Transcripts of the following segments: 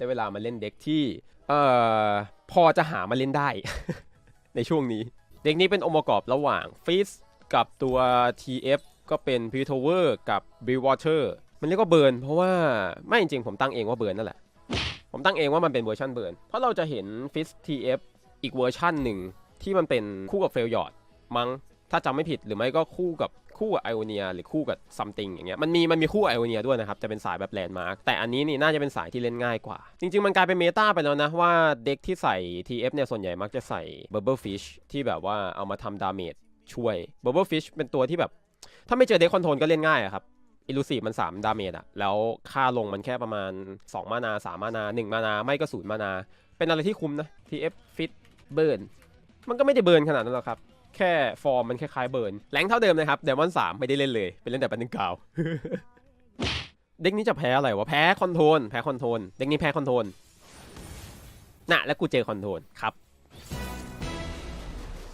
ได้เวลามาเล่นเด็กที่เอ่อพอจะหามาเล่นได้ ในช่วงนี้ เด็กนี้เป็นองค์ประกอบระหว่างฟิสกับตัว TF ก็เป็นพิทเวอร์กับบิววอเตอร์มันเรียกว่าเบิร์นเพราะว่าไม่จริงผมตั้งเองว่าเบิร์นนั่นแหละ ผมตั้งเองว่ามันเป็นเวอร์ชันเบิร์นเพราะเราจะเห็นฟิส TF อีกเวอร์ชันหนึ่งที่มันเป็นคู่กับเฟลยอร์ดมั้งถ้าจำไม่ผิดหรือไม่ก็คู่กับ คู่กับไอโอเนียหรือคู่กับซัมติงอย่างเงี้ยมันมีมันมีคู่ไอโอเนียด้วยนะครับจะเป็นสายแบบแลนด์มาร์กแต่อันนี้นี่น่าจะเป็นสายที่เล่นง่ายกว่า จริง ๆ มันกลายเป็นเมตาไปแล้วนะว่าเด็กที่ใส่ TF เนี่ยส่วนใหญ่มักจะใส่ Bubble Fish ที่แบบว่าเอามาทำดาเมจช่วย Bubble Fish เป็นตัวที่แบบ ถ้าไม่เจอเด็กคอนโทรลก็เล่นง่ายอะครับอิลูซีมัน 3 ดาเมจอะแล้วค่าลงมันแค่ประมาณ 2 มานา 3 มานา 1 มานา ไม่ก็0มานา เป็นอะไรที่คุ้มนะ TF Fit เบิร์น มันก็ไม่ได้เบิร์นขนาดนั้นหรอกครับ แค่ฟอร์มมันคล้ายๆเบิร์นแรงเท่าเดิมนะครับเดมอนสามไม่ได้เล่นเลยเป็นเล่นแต่ปันนึงกาวเด็กนี้จะแพ้อะไรวะแพ้คอนโทรลแพ้คอนโทรลเด็กนี้แพ้คอนโทรลน่ะแล้วกูเจอคอนโทรลครับ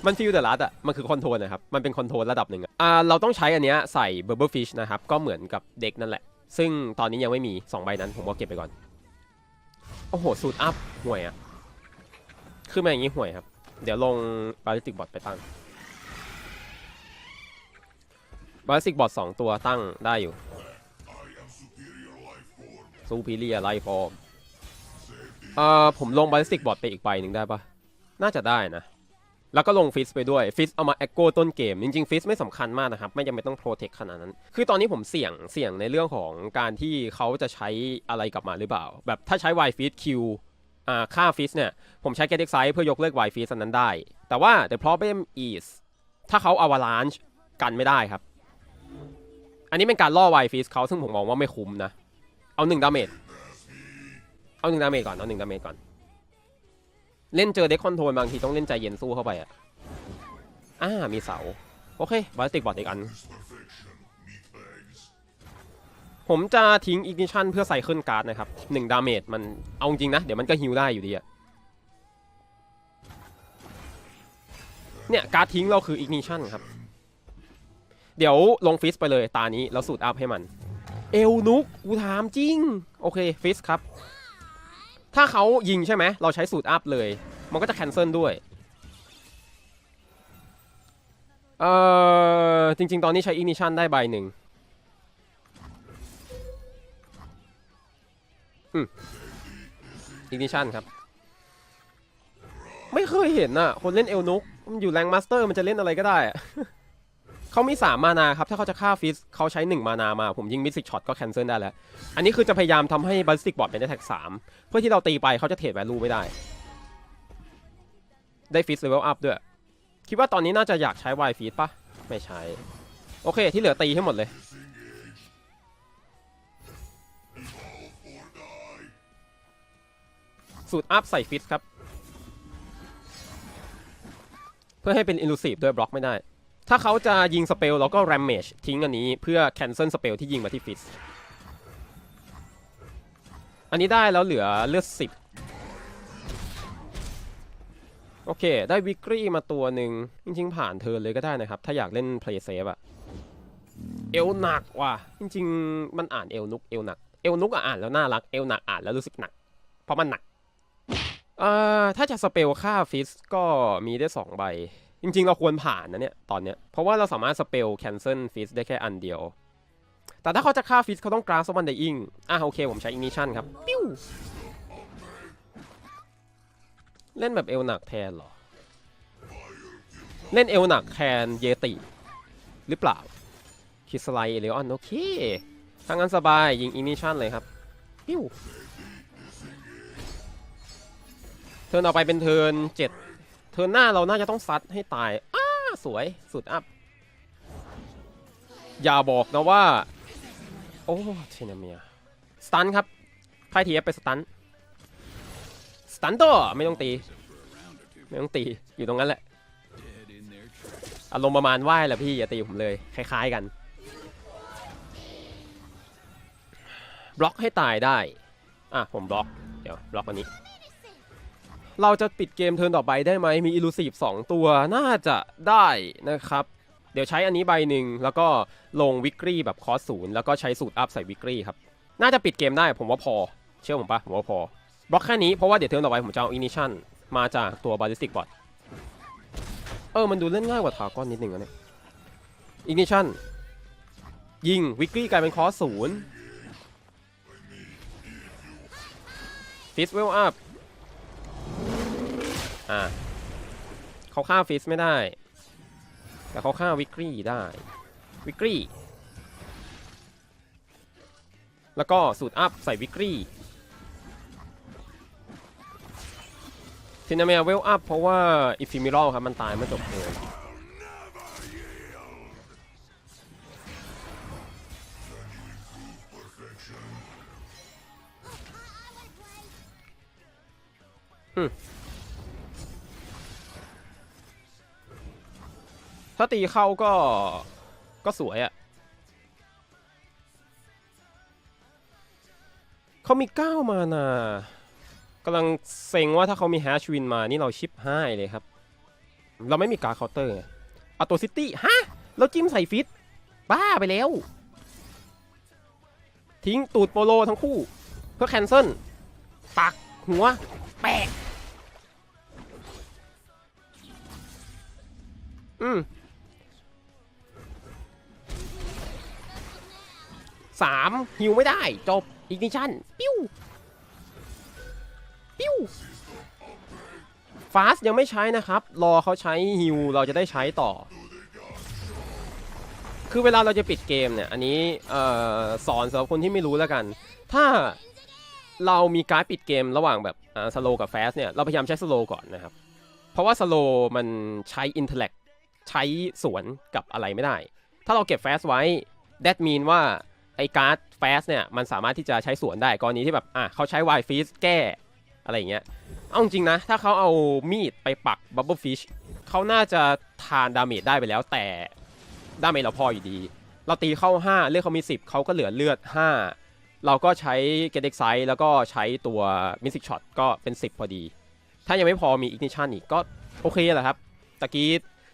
มันฟิลเดอร์ลัดอะ มันคือคอนโทรลนะครับ มันเป็นคอนโทรลระดับหนึ่งอะอ่า เราต้องใช้อันเนี้ยใส่เบอร์เบอร์ฟิชนะครับ ก็เหมือนกับเด็กนั่นแหละ ซึ่งตอนนี้ยังไม่มี 2 ใบนั้น ผมก็เก็บไปก่อน โอ้โห สูตรอัพห่วยอะ ขึ้นมาอย่างนี้ห่วยครับ เดี๋ยวลงบาลิสติกบอทไปตั้ง บาสติกบอทสองตัวตั้งได้อยู่ซูพิเรียไลฟอร์มเอ่อผมลงบาสติกบอทไปอีกใบหนึ่งได้ปะน่าจะได้นะ แล้วก็ลงฟิสไปด้วยฟิสเอามาแอคโกต้นเกม จริงๆฟิสไม่สำคัญมากนะครับ ไม่จำเป็นต้องโปรเทคขนาดนั้น คือตอนนี้ผมเสี่ยงเสี่ยงในเรื่องของการที่เขาจะใช้อะไรกลับมาหรือเปล่า แบบถ้าใช้ Y ฟิสคิวอ่าค่าฟิสเนี่ย ผมใช้ get excite เพื่อยกเลิก Y ฟิสอันนั้นได้ แต่ว่า the problem is ถ้าเขา avalanche กันไม่ได้ครับ อันนี้เป็นการล่อ Y ฟิสเขาซึ่งผมมองว่าไม่คุ้มนะ เอาหนึ่งดาเมจ เอาหนึ่งดาเมจก่อน เอาหนึ่งดาเมจก่อน เล่นเจอเด็กคอนโทรลบางทีต้องเล่นใจเย็นสู้เข้าไปอะอ่ามีเสา โอเคบาสติกบอดอีกอัน ผมจะทิ้งอีกนิชันเพื่อใส่ขึ้นการ์ดนะครับหนึ่งดาเมจมันเอาจริงนะ เดี๋ยวมันก็ฮิวได้อยู่ดีอะเนี่ยการ์ดทิ้งเราคืออีกนิชันครับ เดี๋ยวลงฟิสไปเลยตานี้แล้วสูตรอัพให้มัน เอลนุกกูถามจริง โอเคฟิสครับ ถ้าเขายิงใช่ไหมเราใช้สูตรอัพเลย มันก็จะแคนเซิลด้วยเอ่อจริง ๆ ตอนนี้ใช้อินิชันได้ใบหนึ่งอินิชันครับ ไม่เคยเห็นน่ะ คนเล่นเอลนุกมันอยู่แรงมาสเตอร์มันจะเล่นอะไรก็ได้อะ เขามี 3 มานาครับ ถ้าเขาจะฆ่าฟิสเขาใช้ 1 มานามา ผมยิงมิสซิกช็อตก็แคนเซิลได้แล้ว อันนี้คือจะพยายามทำให้บัสติกบอร์ดเป็นได้แท็กสามเพื่อที่เราตีไปเขาจะเทรดแวลูไม่ได้ ได้ฟิสเลเวลอัพด้วย คิดว่าตอนนี้น่าจะอยากใช้ไวฟีดปะไม่ใช้ โอเค ที่เหลือตีให้หมดเลย สูตรอัพใส่ฟิสครับ เพื่อให้เป็นอิลูซีฟด้วยบล็อกไม่ได้ ถ้าเขาจะยิงสเปลแล้วก็แรมเมจทิ้งอันนี้เพื่อแคนเซิลสเปลที่ยิงมาที่ฟิสอันนี้ได้แล้วเหลือเลือดสิบโอเค ได้วิกรี่มาตัวหนึ่งจริง ๆ ผ่านเธอเลยก็ได้นะครับ ถ้าอยากเล่น play safe อะเอวหนักว่ะ จริง ๆ มันอ่านเอวนุกเอวหนักเอวนุกอ่านแล้วน่ารักเอวหนักอ่านแล้วรู้สึกหนัก เพราะมันหนักเอ่อถ้าจะสเปลค่าฟิสก็มีได้สองใบ จริงๆ เราควรผ่านนะเนี่ย ตอนเนี้ย เพราะว่าเราสามารถสเปล cancel ฟิสได้แค่อันเดียว แต่ถ้าเขาจะฆ่าฟิสเขาต้องกราสวันเดอิงอะโอเค ผมใช้อินิชันครับ ปิ้ว เล่นแบบเอวหนักแทนหรอ เล่นเอวหนักแทนเยติ หรือเปล่า คิสไลเอเลออนโอเคถ้างั้นสบายยิงอินิชันเลยครับ ปิ้ว เทิร์นออกไปเป็นเทิร์นเจ็ด เทิร์นหน้าเราน่าจะต้องซัดให้ตาย อ้า สวย สุดอัพ อย่าบอกนะว่า โอ้เทนเมีย สตันครับไพ่ทีเอฟไปสตัน สตันตัวไม่ต้องตี ไม่ต้องตี อยู่ตรงนั้นแหละ อารมณ์ประมาณไหว้แหละพี่ อย่าตีผมเลย คล้ายๆกัน บล็อกให้ตายได้ อะ ผมบล็อก เดี๋ยว บล็อกอันนี้ เราจะปิดเกมเทิร์นต่อไปได้ไหมมีอิลูซีฟ2ตัวน่าจะได้นะครับ เดี๋ยวใช้อันนี้ใบหนึ่งแล้วก็ลงวิกฤตแบบคอสศูนย์แล้วก็ใช้สูตรอัพใส่วิกฤตครับ น่าจะปิดเกมได้ผมว่าพอ เชื่อผมปะผมว่าพอบล็อกแค่นี้เพราะว่าเดี๋ยวเทิร์นต่อไปผมจะเอาอินิชั่นมาจากตัวบาลิสติกบอทเออมันดูเล่นง่ายกว่าทาก้อนนิดนึงอะเนี่ยอินิชั่นยิงวิกกี้กลายเป็นคอสศูนย์ฟิสเวลอัพ อ่าเขาฆ่าฟิสไม่ได้ แต่เขาฆ่าวิกกี้ได้ วิกกี้แล้วก็สูตรอัพใส่วิกกี้ซินาเมียเวลอัพเพราะว่าอิฟิมิรอลครับ มันตายเมื่อจบเกมอืม ถ้าตีเข้าก็ก็สวยอะ่ะเขามี 9 มานากำลังเซ็งว่าถ้าเขามีแฮชวินมานี่เราชิปห้ายเลยครับ เราไม่มีการเคาน์เตอร์ไงอัตโตซิตี้ฮะเราจิ้มใส่ฟิต บ้าไปแล้ว ทิ้งตูดโปโลทั้งคู่ เพื่อแคนเซิลปักหัว แปะอืม สามฮิวไม่ได้จบอีกนิชั่นปิ้วปิ้วฟาสยังไม่ใช้นะครับ รอเขาใช้ฮิวเราจะได้ใช้ต่อ คือเวลาเราจะปิดเกมเนี่ย อันนี้อสอนสำหรับคนที่ไม่รู้แล้วกัน ถ้าเรามีการปิดเกมระหว่างแบบสโลกับแฟสเนี่ย เราพยายามใช้สโลก่อนนะครับ เพราะว่าสโลมันใช้อินเทลเล็กใช้สวนกับอะไรไม่ได้ ถ้าเราเก็บแฟสไว้ that mean ว่า ไอการ์ดแฟสเนี่ยมันสามารถที่จะใช้สวนได้กรณีที่แบบอะเขาใช้ไวฟิสแก้อะไรอย่างเงี้ยเอาจริงนะ ถ้าเขาเอามีดไปปักบับเบิลฟิชเขาน่าจะทานดาเมจได้ไปแล้ว แต่ดาเมจเราพออยู่ดี เราตีเข้า 5 เลือดเขามี 10 เขาก็เหลือเลือด 5 เราก็ใช้เกตเด็กไซด์แล้วก็ใช้ตัวมิสิกช็อตก็เป็น 10 พอดี ถ้ายังไม่พอมีอิกนิชันอีกก็โอเคแหละครับตะกี้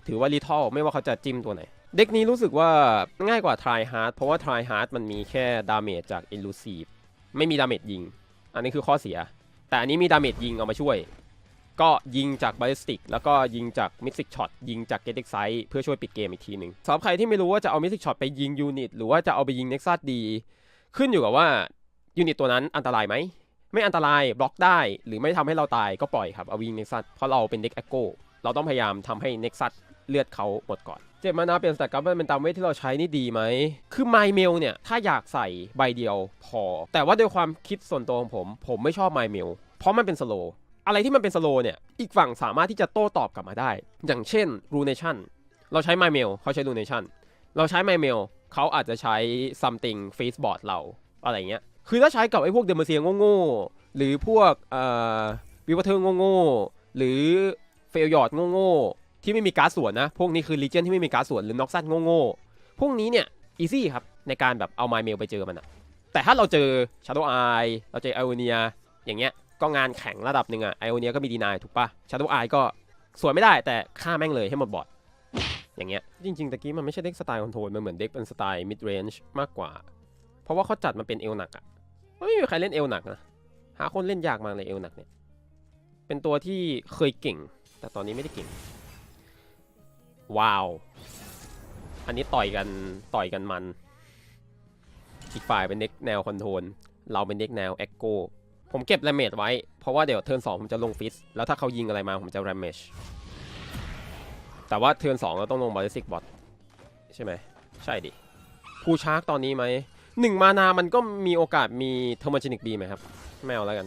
ถือว่าลิทอลไม่ว่าเขาจะจิ้มตัวไหน เด็กนี้รู้สึกว่าง่ายกว่า Try Hard เพราะว่า Try Hard มันมีแค่ดาเมจจาก Elusive ไม่มีดาเมจยิง อันนี้คือข้อเสีย แต่อันนี้มีดาเมจยิงเอามาช่วย ก็ยิงจาก Ballistic แล้วก็ยิงจาก Mystic Shot ยิงจาก g e t e x i เพื่อช่วยปิดเกมอีกทีหนึ่งสำหรับใครที่ไม่รู้ว่าจะเอา Mystic Shot ไปยิงยูนิตหรือว่าจะเอาไปยิง Nexus ดี ขึ้นอยู่กับว่ายูนิตตัวนั้นอันตรายไหมไม่อันตรายบล็อกได้ หรือไม่ทำให้เราตายก็ปล่อยครับเอาวิง Nexus เพราะเราเป็นเด็ก Echo เราต้องพยายามทำให้ Nexus เลือดเขาหมดก่อน เจ็บมานาเปลี่ยนสแตทกราฟเป็นตามเวทที่เราใช้นี่ดีไหม คือไมเมลเนี่ย ถ้าอยากใส่ใบเดียวพอ แต่ว่าด้วยความคิดส่วนตัวของผม ผมไม่ชอบไมเมลเพราะมันเป็นสโลอะไรที่มันเป็นสโลเนี่ย อีกฝั่งสามารถที่จะโต้ตอบกลับมาได้ อย่างเช่นรูเนชั่นเราใช้ไมเมลเขาใช้รูเนชั่นเราใช้ไมเมลเขาอาจจะใช้ something face board เราอะไรเงี้ย คือถ้าใช้กับไอ้พวกเดมเซียโง่ๆหรือพวกเอ่อวิวัเทอร์โง่ๆหรือเฟลยอร์ดโง่ๆ ที่ไม่มีการ์ดสวนนะ พวกนี้คือลีเจนที่ไม่มีการ์ดสวนหรือน็อกซันโง่ๆ พวกนี้เนี่ยอีซี่ครับ ในการแบบเอาไมเมลไปเจอมันอะแต่ถ้าเราเจอ Shadow Eye เราเจอไอโอเนียอย่างเงี้ยก็งานแข่งระดับหนึ่งอะไอโอเนียก็มีดีนายถูกปะ Shadow Eye ก็สวนไม่ได้แต่ฆ่าแม่งเลยให้หมดบอดอย่างเงี้ยจริงๆตะกี้มันไม่ใช่เด็กสไตล์คอนโทรลมันเหมือนเด็กเป็นสไตล์ mid range มากกว่า เพราะว่าเขาจัดมันเป็นเอลหนักอะไม่มีใครเล่นเอลหนักนะหาคนเล่นยากมากเลยเอลหนักเนี่ยเป็นตัวที่เคยเก่ง แต่ตอนนี้ไม่ได้เก่ง ว้าว อันนี้ต่อยกันต่อยกันมัน อีกฝ่ายเป็นเด็กแนวคอนโทรลเราเป็นเด็กแนวเอ็กโกผมเก็บแรมเมจไว้ เพราะว่าเดี๋ยวเทิร์นสองผมจะลงฟิส แล้วถ้าเขายิงอะไรมาผมจะแรมเมจแต่ว่าเทิร์นสองเราต้องลงบอลลิสิกบอทใช่ไหม ใช่ดิภูชาร์กตอนนี้ไหมหนึ่งมานามันก็มีโอกาสมีเทอร์โมจินิกบีไหมครับ ไม่เอาแล้วกัน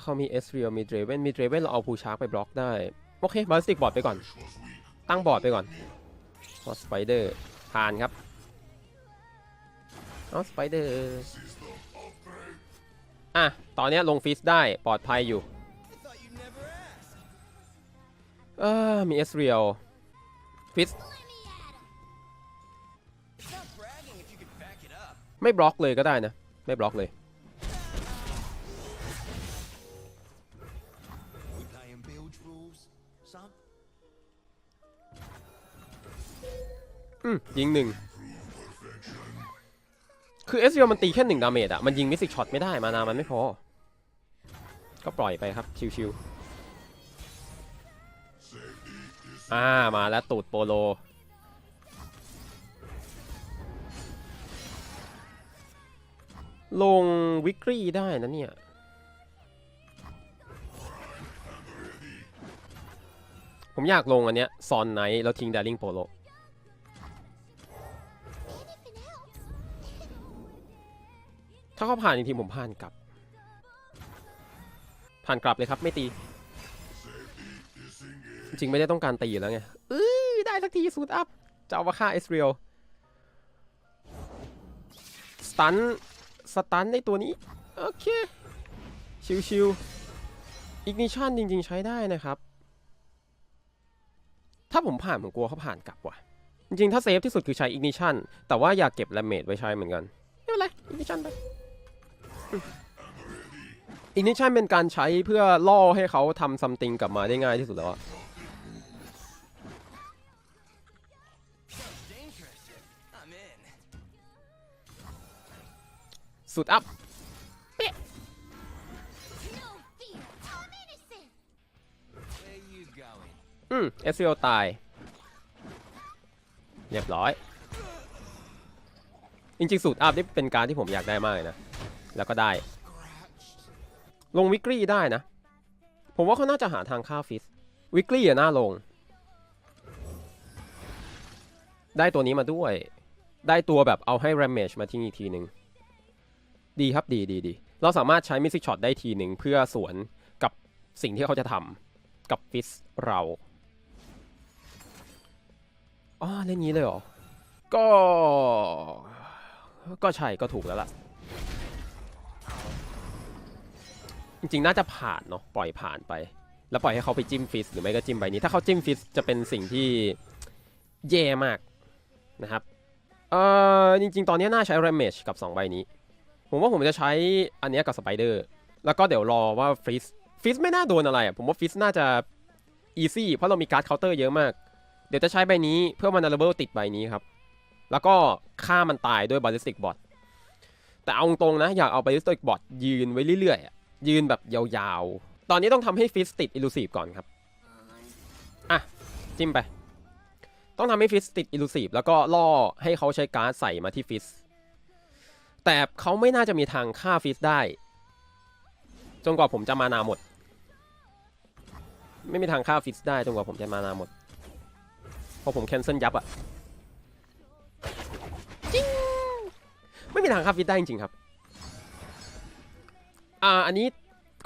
เขามีเอสเรียลมีเดรเวนมีเดรเวนเราเอาภูชาร์กไปบล็อกได้ โอเคบอลสติกบอร์ดไปก่อน ตั้งบอร์ดไปก่อนพอสไปเดอร์ผ่านครับเอาสไปเดอร์อะ ตอนนี้ลงฟิสได้ปลอดภัยอยู่ เออมีเอสเรียลฟิสไม่บล็อกเลยก็ได้นะ ไม่บล็อกเลย ยิงหนึ่งคือเอสยมันตีแค่หนึ่งดาเมจอะมันยิงมิสิกช็อตไม่ได้มานามันไม่พอ ก็ปล่อยไปครับ ชิวๆอ่ามาแล้วตูดโปโล ลงวิกฤตได้นะเนี่ยผมอยากลงอันเนี้ยซอนไนท์แล้วทิ้งดาริงโปโล ถ้าเขาผ่านจริงๆผมผ่านกลับ ผ่านกลับเลยครับ ไม่ตี จริงไม่ได้ต้องการตีอยู่แล้วไงเอ้ยได้สักทีสูตรอัพจะเอามาฆ่าเอสเรียลสตันสตันในตัวนี้ โอเค ชิวๆอิกนิชันจริง ๆ ใช้ได้นะครับ ถ้าผมผ่านผมกลัวเขาผ่านกลับว่ะ จริงๆ ถ้าเซฟที่สุดคือใช้อิกนิชันแต่ว่าอยากเก็บแรมเมดไว้ใช้เหมือนกัน ไม่เป็นไรอิกนิชันไป อิกนิชันเป็นการใช้เพื่อล่อให้เขาทำซัมติงกลับมาได้ง่ายที่สุดแล้วอะสุดอัพอืมเอสซีโอตาย เรียบร้อย จริงๆ สูตรอัพนี่เป็นการที่ผมอยากได้มากเลยนะ แล้วก็ได้ ลงวิกฤตได้นะ ผมว่าเขาน่าจะหาทางฆ่าฟิส วิกฤตอะน่าลง ได้ตัวนี้มาด้วย ได้ตัวแบบเอาให้ r a m a g e มาทิ้งอีกทีหนึ่งดีครับดีดีดีเราสามารถใช้มิสซิ c ช็อตได้ทีหนึ่งเพื่อสวนกับสิ่งที่เขาจะทำกับฟิสเราอ๋อเล่นนี้เลยเหรอ ก็ ก็ใช่ก็ถูกแล้วล่ะ จริงๆ น่าจะผ่านเนาะปล่อยผ่านไป แล้วปล่อยให้เขาไปจิ้มฟิสหรือไม่ก็จิ้มใบนี้ ถ้าเขาจิ้มฟิสจะเป็นสิ่งที่แย่มากนะครับเอ่อจริง ๆ ตอนนี้น่าใช้ Ramage กับ 2 ใบนี้ ผมว่าผมจะใช้อันนี้กับสไปเดอร์แล้วก็เดี๋ยวรอว่าฟิสฟิสไม่น่าโดนอะไรผมว่าฟิสน่าจะ easy เพราะเรามีการ์ดเคาน์เตอร์เยอะมาก เดี๋ยวจะใช้ใบนี้เพื่อมัน a เบิลติดใบนี้ครับ แล้วก็ฆ่ามันตายด้วย ballistic bot แต่เอาตรงๆนะ อยากเอา ballistic bot ยืนไว้เรื่อยๆ ยืนแบบยาวๆ ตอนนี้ต้องทำให้ฟิสติด elusive ก่อนครับ อะ จิ้มไป ต้องทำให้ฟิสติด elusive แล้วก็ล่อให้เขาใช้การ์ดใส่มาที่ฟิส แต่เขาไม่น่าจะมีทางฆ่าฟิสได้ จนกว่าผมจะมานาหมด ไม่มีทางฆ่าฟิสได้จนกว่าผมจะมานาหมดพอผมแคนเซิลยับอะจิ้งไม่มีทางฆ่าฟิสได้จริงๆครับ อ่า อันนี้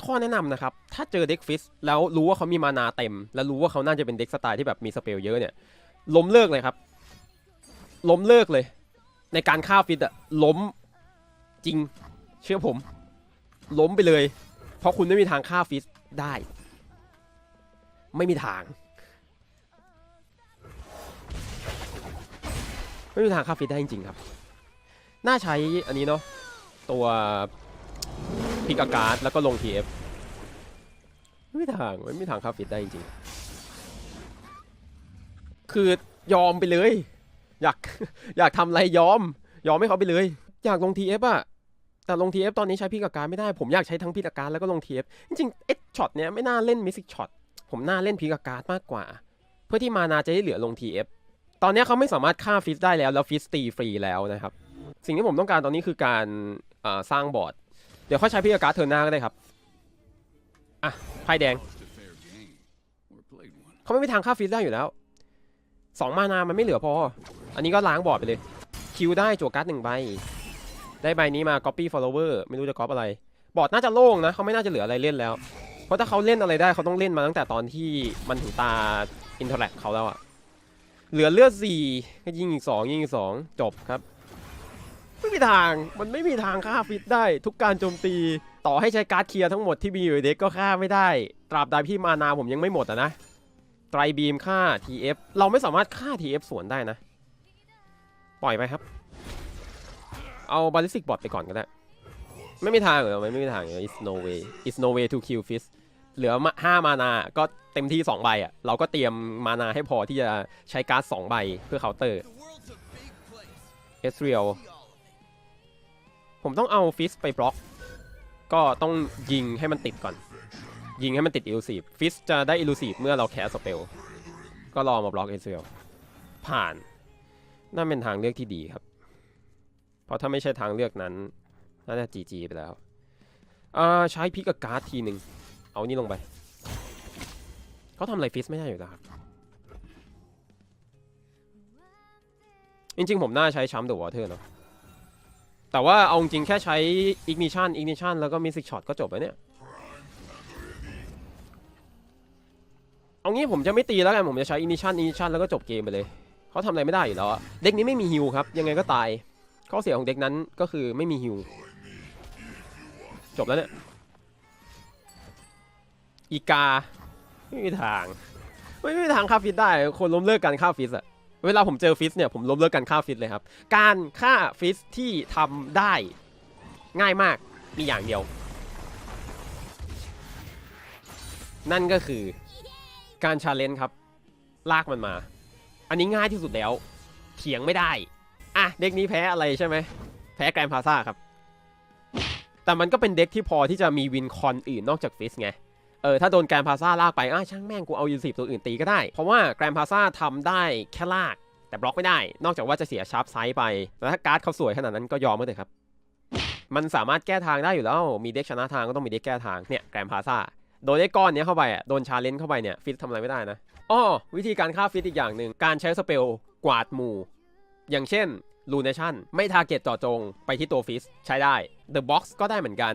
ข้อแนะนำนะครับ ถ้าเจอเด็กฟิสแล้วรู้ว่าเขามีมานาเต็ม แล้วรู้ว่าเขาน่าจะเป็นเด็กสไตล์ที่แบบมีสเปลเยอะเนี่ย ล้มเลิกเลยครับ ล้มเลิกเลย ในการฆ่าฟิสอะล้มจริง เชื่อผม ล้มไปเลย เพราะคุณไม่มีทางฆ่าฟิสได้ ไม่มีทาง ไม่มีทางฆ่าฟิตได้จริงๆครับ น่าใช้อันนี้เนาะตัว พิกอาการ์ดแล้วก็ลง TF ไม่มีทางไม่มีทางฆ่าฟิตได้จริงๆ คือยอมไปเลย อยากอยากทำอะไรยอม ยอมให้เขาไปเลย อยากลง TF อะแต่ลง TF ตอนนี้ใช้พิกอาการไม่ได้ ผมอยากใช้ทั้งพิกอาการแล้วก็ลง TF จริงๆเอ็ดช็อตเนี้ยไม่น่าเล่นมิสิกช็อตผมน่าเล่นพิกอาการมากกว่า เพื่อที่มานาจะได้เหลือลง TF ตอนนี้เขาไม่สามารถฆ่าฟิสได้แล้วแล้วฟิสตีฟรีแล้วนะครับ สิ่งที่ผมต้องการตอนนี้คือการสร้างบอร์ด เดี๋ยวเขาใช้พิกาการเทิร์นหน้าก็ได้ครับ อะไพ่แดง เขาไม่มีทางฆ่าฟิสได้อยู่แล้วสองมานามันไม่เหลือพอ อันนี้ก็ล้างบอร์ดไปเลย คิวได้จั่วการ์ดหนึ่งใบ ได้ใบนี้มา copy follower ไม่รู้จะก๊อปอะไร บอร์ดน่าจะโล่งนะ เขาไม่น่าจะเหลืออะไรเล่นแล้ว เพราะถ้าเขาเล่นอะไรได้เขาต้องเล่นมาตั้งแต่ตอนที่มันถึงตา interact เขาแล้วอะเหลือเลือดสี่ก็ยิงอีกสองยิงอีกสองจบครับ ไม่มีทาง มันไม่มีทางฆ่าฟิตได้ ทุกการโจมตี ต่อให้ใช้การ์ดเคลียร์ทั้งหมดที่มีอยู่ในเด็กก็ฆ่าไม่ได้ ตราบใดที่มานาผมยังไม่หมดอะนะ ไตรบีมฆ่า TF เราไม่สามารถฆ่า TF สวนได้นะ ปล่อยไปครับ เอาบาลิสติกบอทไปก่อนก็ได้ ไม่มีทางเหรอไม่มีทางเลย it's no way it's no way to kill fish เหลือห้ามานา ก็เต็มที่2ใบอะ เราก็เตรียมมานาให้พอที่จะใช้การ์ด2ใบเพื่อเคาน์เตอร์เอสเรียล ผมต้องเอาฟิสไปบล็อก ก็ต้องยิงให้มันติดก่อน ยิงให้มันติดอิลูซีฟฟิสจะได้อิลูซีฟเมื่อเราแคสสเปลก็รอมาบล็อกเอเซลผ่านน่าเป็นทางเลือกที่ดีครับ เพราะถ้าไม่ใช่ทางเลือกนั้นน่าจะจีจีไปแล้วอ่าใช้พิกกับการ์ดทีหนึ่งเอานี่ลงไปเขาทำอะไรฟิสไม่ได้อยู่แล้วครับจริงๆผมน่าใช้ชัมเดอะวอเตอร์เนาะ แต่ว่าเอาจริงแค่ใช้ ignition ignition แล้วก็ music shot ก็จบแล้วเนี่ย เอางี้ผมจะไม่ตีแล้วกัน ผมจะใช้ ignition ignition แล้วก็จบเกมไปเลย เขาทำอะไรไม่ได้อยู่แล้วอเด็กนี้ไม่มีฮิวครับ ยังไงก็ตาย ข้อเสียของเด็กนั้นก็คือไม่มีฮิว จบแล้วเนี่ย อีกา ไม่มีทาง ไม่มีทางฆ่าฟิตได้ คนล้มเลิกการฆ่าฟิตอะ เวลาผมเจอฟิตเนี่ยผมล้มเลิกการฆ่าฟิตเลยครับ การฆ่าฟิตที่ทำได้ง่ายมากมีอย่างเดียว นั่นก็คือการชาเลนจ์ครับ ลากมันมา อันนี้ง่ายที่สุดแล้ว เถียงไม่ได้ อะ เด็กนี้แพ้อะไรใช่ไหม แพ้แกรนพาซาครับ แต่มันก็เป็นเด็กที่พอที่จะมีวินคอนอื่นนอกจากฟิสไง ออถ้าโดนแกรนพาซาลากไปอะช่างแม่งกูเอายูสิบตัวอื่นตีก็ได้ เพราะว่าแกรนพาซาทำได้แค่ลาก แต่บล็อกไม่ได้ นอกจากว่าจะเสียชาร์ปไซส์ไปแต่ถ้าการ์ดเขาสวยขนาดนั้นก็ยอมก็เถอะครับ มันสามารถแก้ทางได้อยู่แล้ว มีเด็กชนะทางก็ต้องมีเด็กแก้ทางเนี่ยแกรนพาซาโดนไอ้ก้อนเนี้ยเข้าไปอะโดนชาเลนจ์เข้าไปเนี่ยฟิตทำอะไรไม่ได้นะอ้อวิธีการฆ่าฟิตอีกอย่างหนึ่งการใช้สเปลกวาดหมู่ อย่างเช่นลูเนชั่นไม่ทาร์เก็ตเจาะจงไปที่ตัวฟิสใช้ได้ The Box ก็ได้เหมือนกัน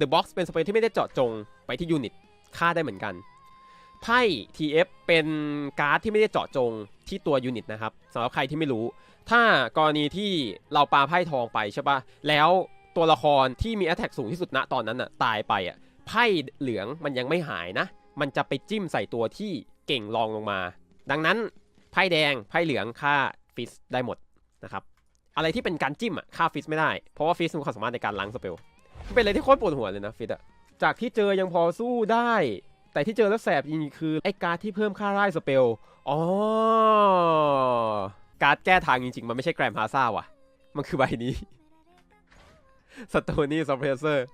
The Box เป็นสเปลที่ไม่ได้เจาะจงไปที่ยูนิต ฆ่าได้เหมือนกัน ไพ่ TF เป็นการ์ดที่ไม่ได้เจาะจงที่ตัวยูนิตนะครับสำหรับใครที่ไม่รู้ ถ้ากรณีที่เราปาไพ่ทองไปใช่ปะแล้วตัวละครที่มี Attack สูงที่สุดณตอนนั้นอะตายไปอะไพ่เหลืองมันยังไม่หายนะ มันจะไปจิ้มใส่ตัวที่เก่งรองลงมา ดังนั้นไพ่แดงไพ่เหลืองฆ่าฟิสได้หมดนะครับอะไรที่เป็นการจิ้มอะฆ่าฟิสไม่ได้ เพราะว่าฟิสมีความสามารถในการล้างสเปลมันเป็นอะไรที่โคตรปวดหัวเลยนะฟิสอะ จากที่เจอยังพอสู้ได้ แต่ที่เจอแล้วแสบจริงๆคือ ไอ้การดที่เพิ่มค่าไล่สเปลอ๋อการดแก้ทางจริงๆ มันไม่ใช่แกรมพาซ่าว่ะ มันคือใบนี้สโตนี่ซัพเพรสเซอร์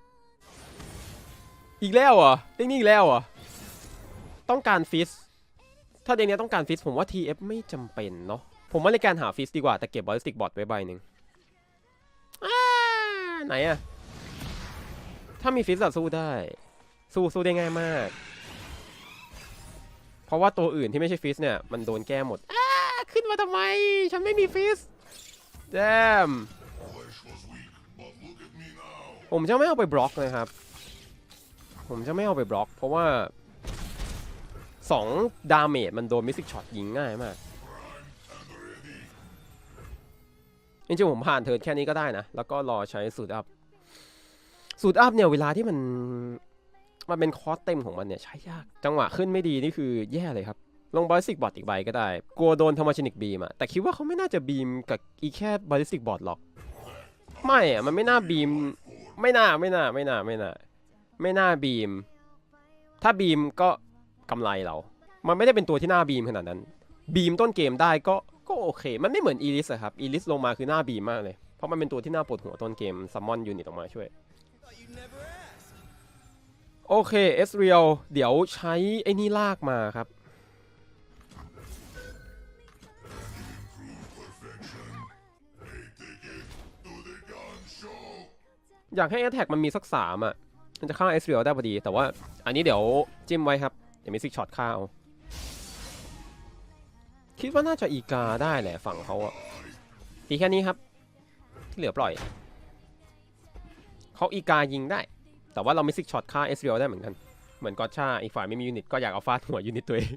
อีกแล้วเหรอเด็กนี้อีกแล้วเหรอต้องการฟิส ถ้าเด็กนี้ต้องการฟิส ผมว่า TF ไม่จำเป็นเนาะผมว่าในการหาฟิสดีกว่าแต่เก็บบอลสติกบอร์ดไว้ใบหนึ่งไหนอะ ถ้ามีฟิสอะสู้ได้ สู้สู้ได้ง่ายมาก เพราะว่าตัวอื่นที่ไม่ใช่ฟิสเนี่ย มันโดนแก้หมดอ้าขึ้นมาทำไม ฉันไม่มีฟิสแจมผมจะไม่เอาไปบล็อกนะครับ ผมจะไม่เอาไปบล็อก เพราะว่า2ดาเมจมันโดนมิสิกช็อตยิงง่ายมากจริงๆผมผ่านเทิร์นแค่นี้ก็ได้นะ แล้วก็รอใช้สูตรอัพ สูตรอัพเนี่ยเวลาที่มันมันเป็นคอสเต็มของมันเนี่ยใช้ยากจังหวะขึ้นไม่ดีนี่คือแย่เลยครับ ลงบอลิสติกบอร์ดอีกใบก็ได้ กลัวโดนธรรมชนิกบีมอะแต่คิดว่าเขาไม่น่าจะบีมกับอีแค่บอลิสติกบอร์ดหรอก ไม่อะมันไม่น่าบีม ไม่น่าไม่น่าไม่น่าไม่น่าไม่น่าบีม ถ้าบีมก็กำไรเรา มันไม่ได้เป็นตัวที่น่าบีมขนาดนั้น บีมต้นเกมได้ก็ก็โอเค มันไม่เหมือนอีลิสอะครับอีลิสลงมาคือหน้าบีมมากเลย เพราะมันเป็นตัวที่น่าปวดหัวต้นเกมซัมมอนยูนิตออกมาช่วย โอเคเอสเรียลเดี๋ยวใช้ไอ้นี่ลากมาครับ อยากให้ a t แทกมันมีสักสามอะ มันจะฆ่าเอสเรียลได้พอดี แต่ว่าอันนี้เดี๋ยวจิ้มไว้ครับ เดี๋ยวมีซิกช็อตฆ่าเอาคิดว่าน่าจะอีกาได้แหละฝั่งเขาอะตีแค่นี้ครับ ที่เหลือปล่อย เขาอีกายิงได้ แต่ว่าเราไม่ซิกช็อตฆ่าเอสเรียลได้เหมือนกัน เหมือนกอชาอีกฝ่ายไม่มียูนิตก็อยากเอาฟาดหัวยูนิตตัวเอง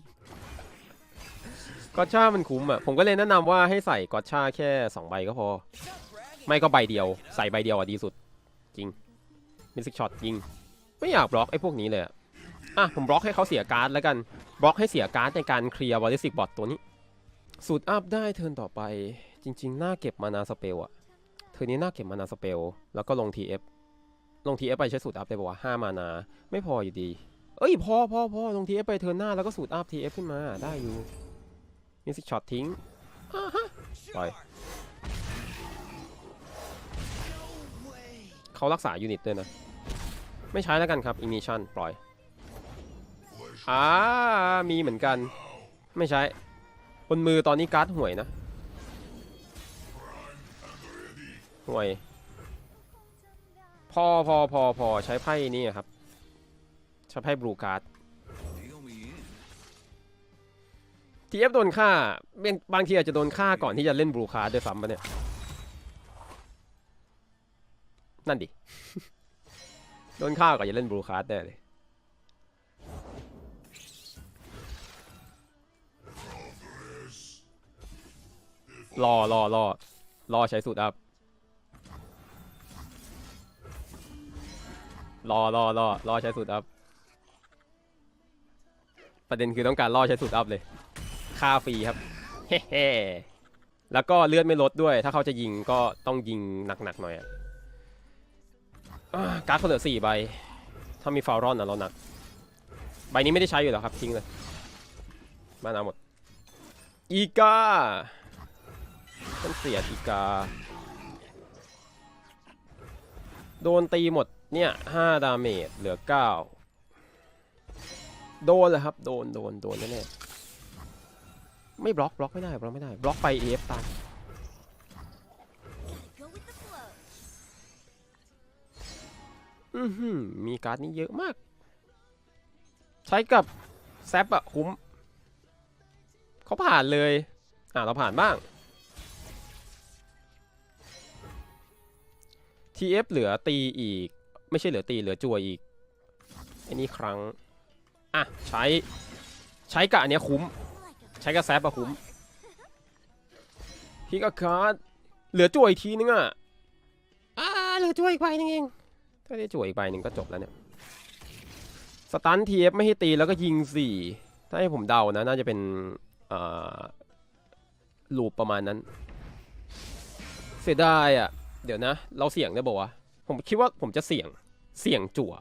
กอชามันคุ้มอะ ผมก็เลยแนะนำว่าให้ใส่กอชาแค่ 2 ใบก็พอ ไม่ก็ใบเดียว ใส่ใบเดียวอะดีสุด จริงมิซิกช็อตยิง ไม่อยากบล็อกไอ้พวกนี้เลยอะอะผมบล็อกให้เขาเสียการ์ดแล้วกันบล็อกให้เสียการ์ดในการเคลียร์วอลิสิกบอทตัวนี้สูตรอัพได้เทินต่อไปจริงๆ น่าเก็บมานาสเปลอะเทินนี้น่าเก็บมานาสเปล แล้วก็ลง TF ลง TF ไปใช้สูตรอัพได้ปะวะห้ามานา ไม่พออยู่ดี เอ้ยพอพอพอลง TF ไปเทิร์นหน้าแล้วก็สูตรอัพ TF ขึ้นมาได้อยู่มิสิกช็อตทิ้งอ่าฮะ Sure. Bye. No way. เขารักษายูนิตด้วยนะ ไม่ใช้แล้วกันครับ ignition ปล่อยอ่ามีเหมือนกัน ไม่ใช้บนมือตอนนี้การ์ดห่วยนะห่วย พอพอพอพอใช้ไพ่นี่ครับ ใช้ไพ่บลูการ์ดทีเอฟโดนฆ่าเป็นบางทีอาจจะโดนฆ่าก่อนที่จะเล่นบลูคาร์ดด้วยซ้ำปะเนี่ย นั่นดิ โดนฆ่าก่อนจะเล่นบลูคาร์ดแน่เลย รอรอรอรอใช้สูตรอัพ รอรอรอรอใช้สูตรอัพ ประเด็นคือต้องการรอใช้สูตรอัพเลย ค่าฟรีครับ เฮ้ๆแล้วก็เลือดไม่ลดด้วย ถ้าเขาจะยิงก็ต้องยิงหนักๆหน่อยอะอ่าการ์ดเขาเหลือสี่ใบ ถ้ามีฟาวรอนนะเราหนัก ใบนี้ไม่ได้ใช้อยู่แล้วครับ ทิ้งเลยมานาหมด อีกาต้นเสียอีกา โดนตีหมด เนี่ยห้าดาเมจเหลือเก้าโดนเลยครับ โดนโดนโดนแน่ๆไม่บล็อกบล็อกไม่ได้บล็อกไม่ได้บล็อกไปเอฟตายอือหือมีการ์ดนี้เยอะมาก ใช้กับแซปอะคุ้มเขาผ่านเลย อะเราผ่านบ้าง TF เหลือตีอีก ไม่ใช่เหลือตีเหลือจั่วอีกอันนี้ครั้ง อะ ใช้ใช้กับอันเนี้ยคุ้ม ใช้กับแซปอะคุ้มพี่ก็คัดเหลือจั่วอีกทีนึงอะอ่าเหลือจั่วอีกใบนึงเอง ถ้าได้จั่วอีกใบหนึ่งก็จบแล้วเนี่ยสตันทีเอฟไม่ให้ตีแล้วก็ยิงสี่ถ้าให้ผมเดานะ น่าจะเป็นอ่าลูปประมาณนั้น เสียดายอะเดี๋ยวนะ เราเสี่ยงได้บอกว่าวะผมคิดว่าผมจะเสี่ยง เสี่ยงจั่ว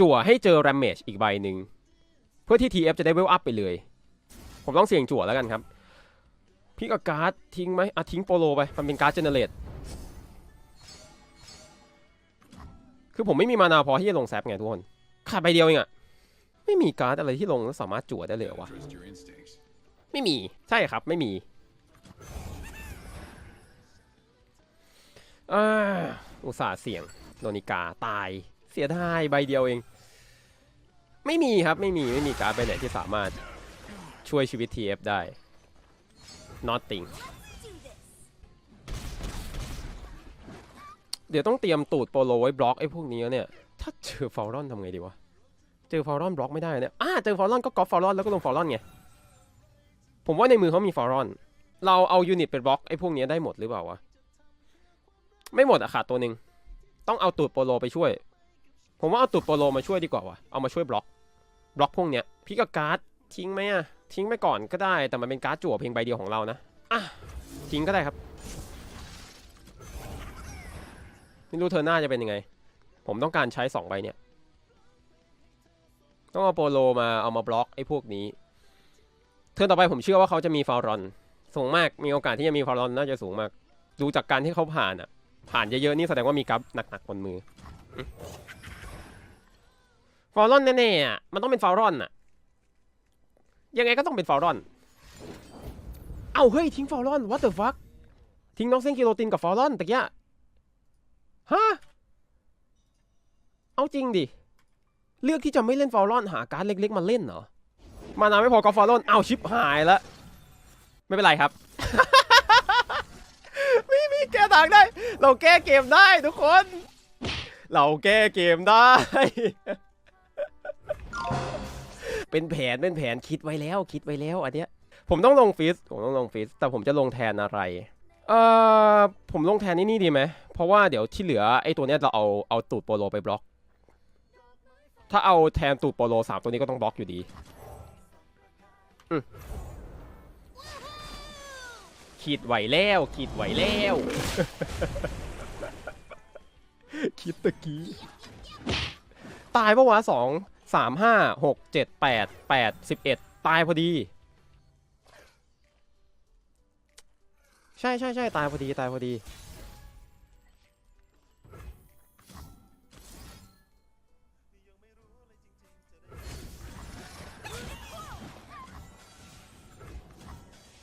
จั่วให้เจอ r รมเมจอีกใบหนึ่ง เพื่อที่ TF จะได้เวลอัพไปเลย ผมต้องเสี่ยงจั่วแล้วกันครับพี่กับการ์ดทิ้งไหมอะทิ้งโปโลไป มันเป็นการ์ดเจเนเรตคือผมไม่มีมานาพอที่จะลงแซปไงทุกคน ขาดใบเดียวเองอะไม่มีการ์ดอะไรที่ลงแล้วสามารถจั่วได้เลยวะไม่มีใช่ครับไม่มีอาอุตส่าห์เสี่ยง โดนิกาตายเสียดายใบเดียวเอง ไม่มีครับไม่มีไม่มีการ์ดใบไหนที่สามารถช่วยชีวิต TF ได้ nothing เดี๋ยวต้องเตรียมตูดโปโลไว้บล็อกไอ้พวกนี้เนี่ย ถ้าเจอฟอลรอนทำไงดีวะ เจอฟอลรอนบล็อกไม่ได้เนี่ยอ่าเจอฟอลรอนก็กอล์ฟฟอลรอนแล้วก็ลงฟอลรอนไง ผมว่าในมือเขามีฟอลรอน เราเอายูนิตไปบล็อกไอ้พวกนี้ได้หมดหรือเปล่าวะ ไม่หมดอะขาดตัวหนึ่ง ต้องเอาตูดโปโลไปช่วย ผมว่าเอาตูดโปโลมาช่วยดีกว่าวะเอามาช่วยบล็อก บล็อกพวกเนี้ยพี่กับการ์ดทิ้งไหมอะทิ้งไปก่อนก็ได้ แต่มันเป็นการ์ดจั่วเพียงใบเดียวของเรานะอะทิ้งก็ได้ครับไม่รู้เธอหน้าจะเป็นยังไง ผมต้องการใช้สองใบเนี่ย ต้องเอาโปโลมาเอามาบล็อกไอ้พวกนี้เทิร์นต่อไปผมเชื่อว่าเขาจะมีฟาวรอน สูงมาก มีโอกาสที่จะมีฟาวรอนน่าจะสูงมาก ดูจากการที่เขาผ่านอะ ผ่านเยอะๆนี่แสดงว่ามีกราฟหนักๆบนมือฟาวรอนแน่ๆอะมันต้องเป็นฟาวรอนอะ ยังไงก็ต้องเป็นฟาวรอน เอ้าเฮ้ยทิ้งฟาวรอน what the fuck ทิ้งน้องเซนกิโรตินกับฟาวรอนตะกี้ฮะเอาจริงดิ เลือกที่จะไม่เล่นฟอลลอนหาการ์ดเล็กๆมาเล่นเหรอ มานาไม่พอก็ฟอลลอนเอาชิปหายแล้ว ไม่เป็นไรครับ มีแก้ต่างได้ เราแก้เกมได้ทุกคน เราแก้เกมได้ เป็นแผนเป็นแผนคิดไว้แล้วคิดไว้แล้วอันเนี้ย ผมต้องลงฟิสผมต้องลงฟิสแต่ผมจะลงแทนอะไรเอ่อผมลงแทนนี่นี่ดีไหมเพราะว่าเดี๋ยวที่เหลือไอ้ตัวเนี้ยเราเอาเอาตูดโปโลไปบล็อก ถ้าเอาแทนตูดโปโลสามตัวนี้ก็ต้องบล็อกอยู่ดีอืม ขีดไหวแล้วขีดไหวแล้วคิดตะกี้ ตายปะวะสองสามห้าหกเจ็ดแปดแปดสิบเอ็ดตายพอดี ใช่ใช่ใช่ตายพอดีตายพอดี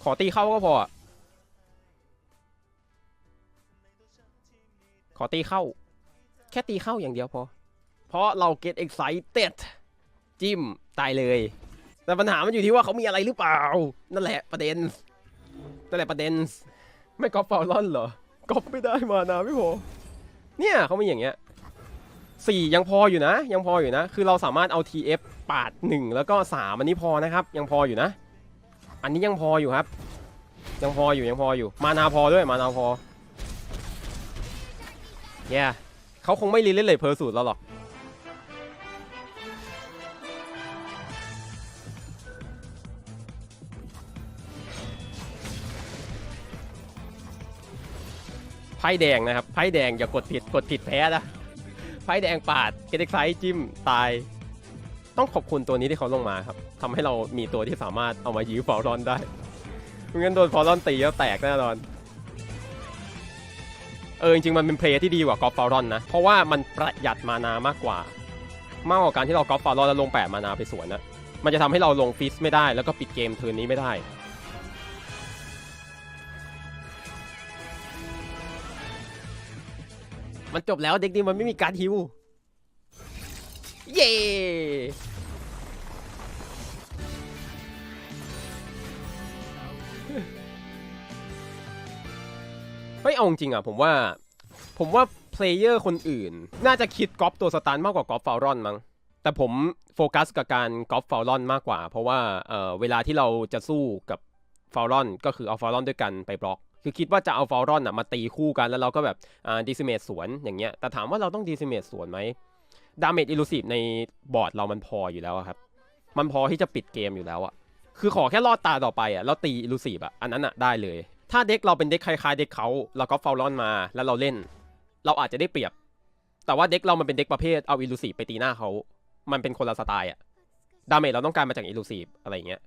ขอตีเข้าก็พอ ขอตีเข้า แค่ตีเข้าอย่างเดียวพอ เพราะเรา get excited จิ้ม ตายเลย แต่ปัญหามันอยู่ที่ว่าเขามีอะไรหรือเปล่า นั่นแหละประเด็น นั่นแหละประเด็น ไม่ก๊อปเฟาลอนเหรอ ก๊อปไม่ได้มานาไม่พอเนี่ยเขามีอย่างเงี้ยสี่ยังพออยู่นะ ยังพออยู่นะ คือเราสามารถเอา TF ปาดหนึ่งแล้วก็สามอันนี้พอนะครับ ยังพออยู่นะ อันนี้ยังพออยู่ครับ ยังพออยู่ยังพออยู่ มานาพอด้วยมานาพอ แย่เขาคงไม่รีเล่นเลยเพอร์สูตรเราหรอก ไพ่แดงนะครับ ไพ่แดงอย่ากดผิด กดผิดแพ้นะ ไพ่แดงปาด เกตเอ็กไซจิ้ม ตาย ต้องขอบคุณตัวนี้ที่เขาลงมาครับ ทำให้เรามีตัวที่สามารถเอามายื้อฟอลรอนได้ไม่งั้นโดนฟอลรอนตีแล้วแตกแน่นอน เออจริงๆมันเป็นเพลย์ที่ดีกว่ากอล์ฟฟอลรอนนะ เพราะว่ามันประหยัดมานามากกว่า มากกว่าการที่เรากอล์ฟฟอลรอนแล้วลงแปดมานาไปสวนนะมันจะทำให้เราลงฟิสไม่ได้แล้วก็ปิดเกมเทิร์นนี้ไม่ได้ มันจบแล้วเด็กนี้มันไม่มีการฮิว เย้ เฮ้ยเอาจริงอะผมว่า ผมว่าเพลเยอร์คนอื่น น่าจะคิดกอล์ฟตัวสตาร์มากกว่ากอล์ฟฟาวรอนมั้งแต่ผมโฟกัสกับการกอล์ฟฟาวรอนมากกว่า เพราะว่าเออเวลาที่เราจะสู้กับฟาวรอนก็คือเอาฟาวรอนด้วยกันไปบล็อกคือคิดว่าจะเอาฟาวรอนอะมาตีคู่กันแล้วเราก็แบบอ่าดิซิเมตสวนอย่างเงี้ยแต่ถามว่าเราต้องดิซิเมตสวนไหมดาเมจอิลูซีฟในบอร์ดเรามันพออยู่แล้วครับ มันพอที่จะปิดเกมอยู่แล้วอะคือขอแค่รอดตาต่อไปอะแล้วตีอิลูซีฟอะอันนั้นอะได้เลย ถ้าเด็กเราเป็นเด็กคล้ายๆเด็กเขาเราก็ฟาวลอนมาแล้วเราเล่น เราอาจจะได้เปรียบ แต่ว่าเด็กเรามันเป็นเด็กประเภทเอาอิลูซีไปตีหน้าเขา มันเป็นคนละสไตล์อะดาเมจเราต้องการมาจากอิลูซีอะไรเงี้ย